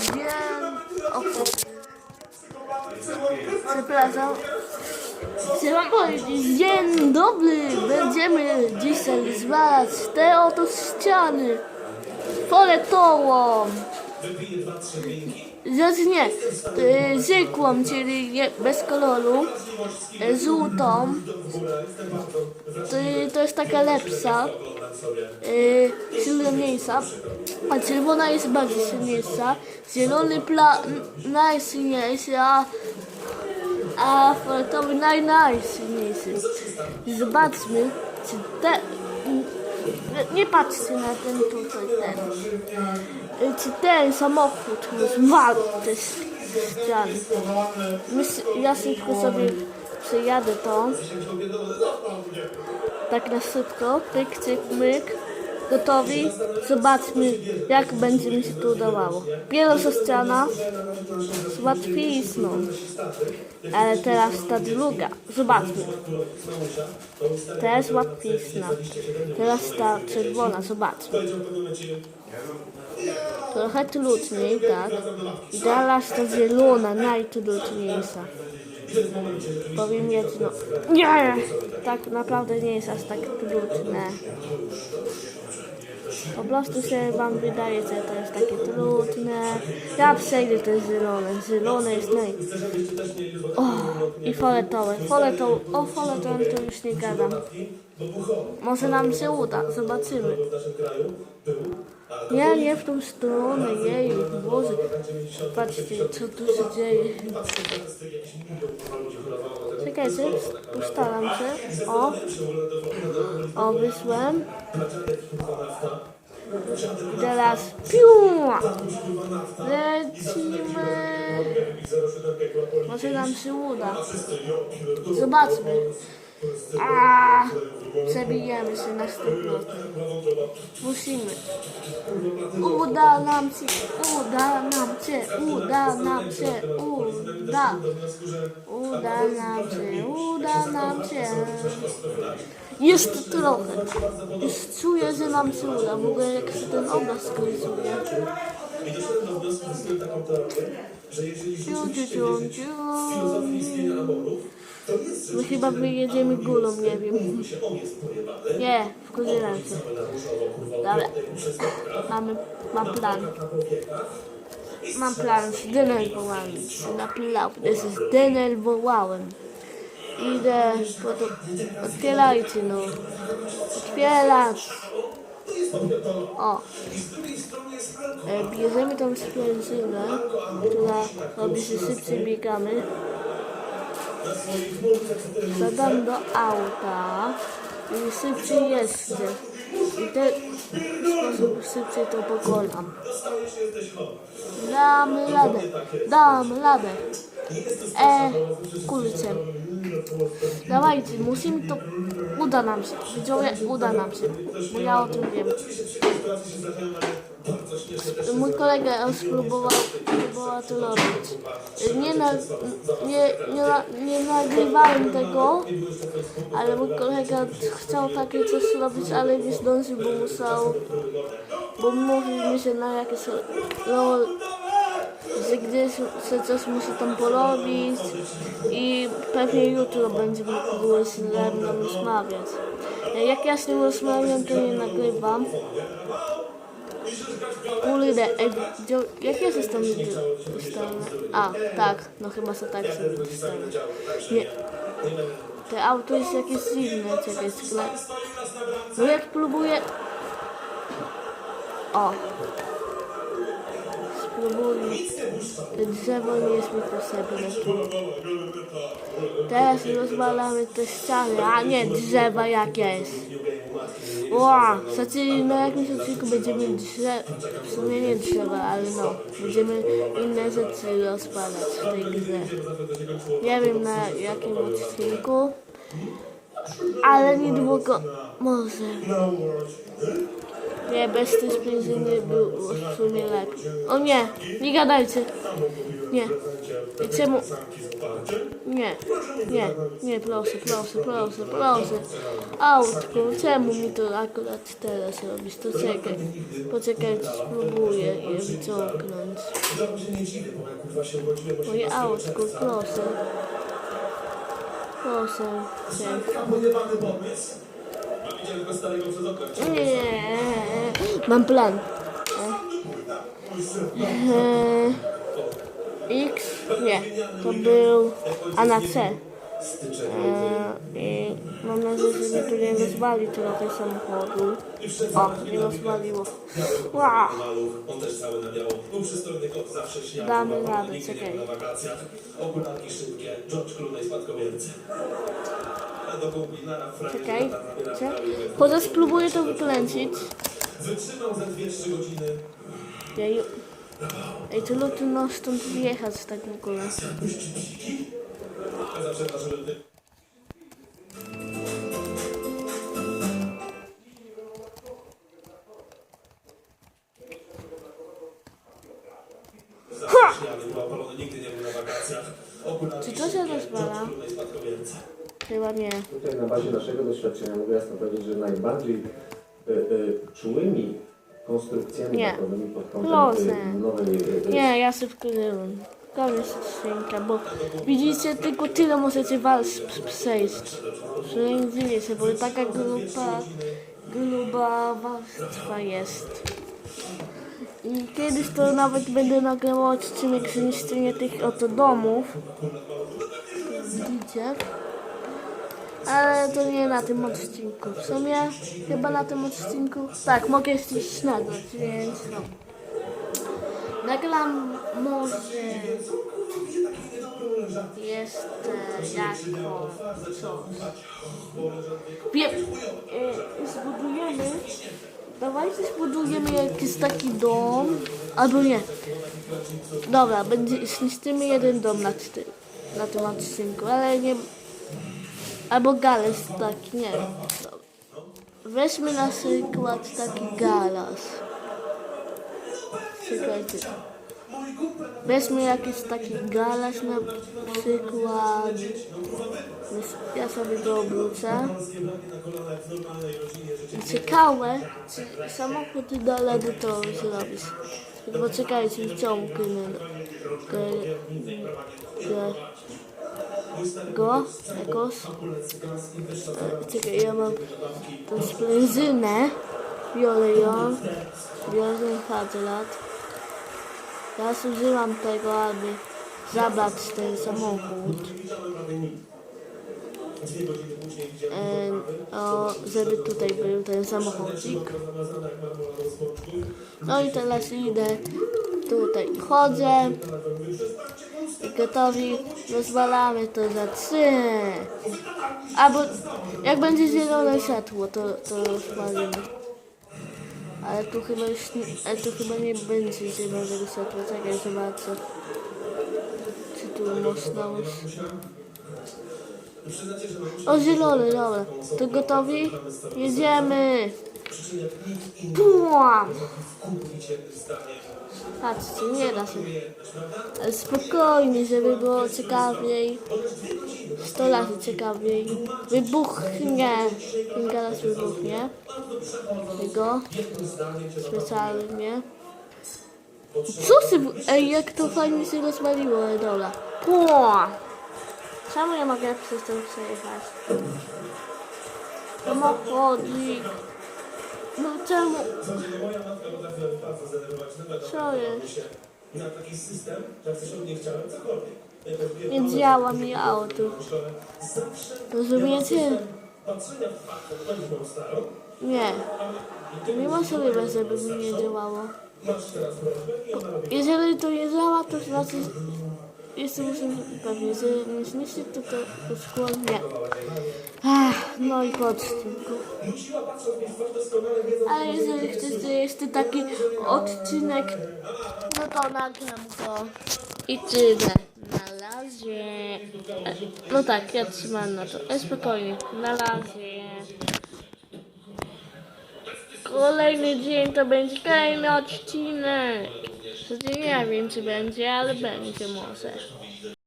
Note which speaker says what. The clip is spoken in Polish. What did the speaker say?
Speaker 1: Dzień... O, przepraszam. Chciałam powiedzieć, dzień dobry, będziemy dzisiaj zwalać te oto ściany fioletową. Znaczy nie, y, zwykłą, czyli bez koloru, y, żółtą, to, jest taka lepsza, y, silniejsza, a czerwona jest bardziej silniejsza, zielony pla, najsilniejszy, a, a fioletowy naj, najsilniejszy. Zobaczmy, czy te, nie, patrzcie na ten tutaj, ten. Y, Czy ten samochód zwalł te ściany? Ja szybko sobie przejadę to. Tak na szybko. Pyk, cyk, myk. Gotowi? Zobaczmy, jak będzie mi się to udawało. Pierwsza ściana z łatwizną. Ale teraz ta druga. Zobaczmy. Też łatwizna. Teraz ta czerwona. Zobaczmy. Trochę trudniej, tak. I teraz ta zielona, najtrudniejsza. Powiem jedno. Nie! Tak naprawdę nie jest aż tak trudne. Po prostu się wam wydaje, że to jest takie trudne. Ja przejdę to zielone. Zielone jest naj... O, i fioletowe. Fioletowe. O, fioletowe to już nie gadam. Może nam się uda. Zobaczymy. Nie, nie w tą stronę, jej, Boże. Patrzcie, co tu się dzieje. Czekajcie, postaram się. O, o, wysłem. Teraz piu! Lecimy. Może nam się uda. Zobaczmy. A, przebijemy się na 100%. Musimy. Uda nam się, uda nam się, uda nam się, uda. Uda nam się, uda nam się. Jeszcze trochę. Już czuję, że nam się uda. W ogóle jak się ten obraz skończuje. Ciu, ciu, ciu, ciu. My chyba wyjedziemy górą, nie wiem. Nie, wkurzyłem się. Dobra. Mamy, mam plan. Mam plan, zdenerwowałem się. Naprawdę się zdenerwowałem. Idę po to... Otwierajcie no. Otwierać. O. E, Bierzemy tą sprężynę, która robi szybciej biegamy. Zadam do auta i szybciej jeżdżę. I w ten sposób szybciej to pokonam. Damy radę, damy radę. E, kurczę. Dawajcie, musimy to... Uda nam się, widzowie, uda nam się. Bo ja o tym wiem. Mój kolega spróbował, spróbował to robić. Nie, na, nie, nie, nie nagrywałem tego, ale mój kolega chciał takie coś robić, ale nie zdążył, bo musiał, bo mówił mi się na jakieś rol, że gdzieś się coś musi tam porobić i pewnie jutro będzie mógł się ze mną rozmawiać. Jak ja z nim rozmawiam, to nie nagrywam. Kurde, ej, gdzie- jak? A, tak, no chyba są tak sobie ustalone. Nie. Te auto jest jakieś dziwne, czekaj, sklep. No jak próbuję... O. Spróbuję. To drzewo nie jest mi potrzebne. Teraz rozwalamy te ściany, a nie drzewa jakieś. Ła, znaczy na jakimś odcinku będziemy drzewa, w sumie nie drzewa, ale no, będziemy inne rzeczy rozpalać w tej grze. Nie wiem na jakim odcinku, ale niedługo może. Nie, bez tej sprężyny było w sumie lepiej. O nie, nie gadajcie. Nie. I czemu? Nie, nie, nie, proszę, proszę, proszę, proszę. Autku, czemu mi to akurat teraz robisz? To czekaj. Poczekaj, spróbuję je wyciągnąć. Moje autku, proszę. Proszę cię.
Speaker 2: Tylko starego przez okno.
Speaker 1: Nie, mam plan. E, X? Nie, to był A na C. E, I mam nadzieję, że mnie tu nie rozwali trochę samochodu. O, nie rozwaliło.
Speaker 2: Maluch, on też cały na biało. Był przystojny kot, zawsze.
Speaker 1: Damy radę, czekaj.
Speaker 2: na wakacjach. Okularki szybkie, George Clooney spadkobiercy.
Speaker 1: Czekaj. Czekaj. Chociaż spróbuję to wykręcić.
Speaker 2: Wytrzymał ze 2-3 godziny.
Speaker 1: Jeju. Ej, to trudno stąd wyjechać tak w ogóle.
Speaker 2: A zawsze na żelety. Zawsze śniany, był opalony, nigdy nie był na wakacjach. Okularki
Speaker 1: Czy to się rozwala? Chyba nie.
Speaker 3: Tutaj na bazie naszego doświadczenia mogę jasno powiedzieć, że najbardziej y, y, czułymi konstrukcjami
Speaker 1: Nie.
Speaker 3: pod kątem y, nowej y, y,
Speaker 1: Nie, ja szybko żyłem. Koniec odcinka, bo widzicie, tylko tyle możecie was przejść. Przejdziecie się, bo taka gruba, gruba warstwa jest. I kiedyś to nawet będę nagrywał odcinek zniszczenia tych oto domów. Widzicie? Ale to nie na tym odcinku. W sumie chyba na tym odcinku. Tak, mogę coś nagrać, więc no. Nagram może jeszcze jako coś. Wiem, e, zbudujemy, dawajcie zbudujemy jakiś taki dom, albo nie. Dobra, będzie, zniszczymy jeden dom na, ty, na tym odcinku, ale nie, albo garaż taki, nie wiem. Weźmy na przykład taki garaż. Czekajcie. Weźmy jakiś taki garaż na przykład. Ja sobie go obrócę. Ciekawe, czy samochód da radę to zrobić. Poczekajcie, wciągnę go, go, go jakoś. E, Czekaj, ja mam tą sprężynę. Biorę ją. Biorę Cadillac. Teraz używam tego, aby zabrać ten samochód. E, o, żeby tutaj był ten samochodzik. No i teraz idę tutaj. Chodzę. I gotowi. Rozwalamy to za trzy. Albo jak będzie zielone światło, to, to rozwalimy. Ale tu chyba już nie, ale tu chyba nie będzie zielonego światła. Czekaj, zobaczę. Czy tu można już... O, zielony, dobra. To gotowi? Jedziemy! Płam! Patrzcie, nie da się. Ale spokojnie, żeby było ciekawiej. 100 razy ciekawiej. Wybuchnie. Ten garaż wybuchnie. Tego. Specjalnie. Co się... Ej, jak to fajnie się rozwaliło, ale dobra. Płam! Czemu nie mogę przez to przejechać? Samochodzik. No czemu? Co jest?
Speaker 2: Miał taki system, że coś od niej chciałem, cokolwiek.
Speaker 1: Nie działa mi auto. Rozumiecie? Nie. Nie możliwe, żeby mi nie działało. Jeżeli to nie działa, to znaczy... Jestem muszę pewnie, że nie zniszczy to, to, szkło nie. Ach, no i po odcinku. Ale jeżeli chcecie jeszcze taki odcinek, no to nagram go i tyle. Na razie. E, No tak, ja trzymam na to. E, spokojnie. Na razie. Kolejny dzień to będzie kolejny odcinek. Znaczy nie wiem czy będzie, ale będzie może.